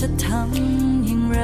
จะทำอย่างไร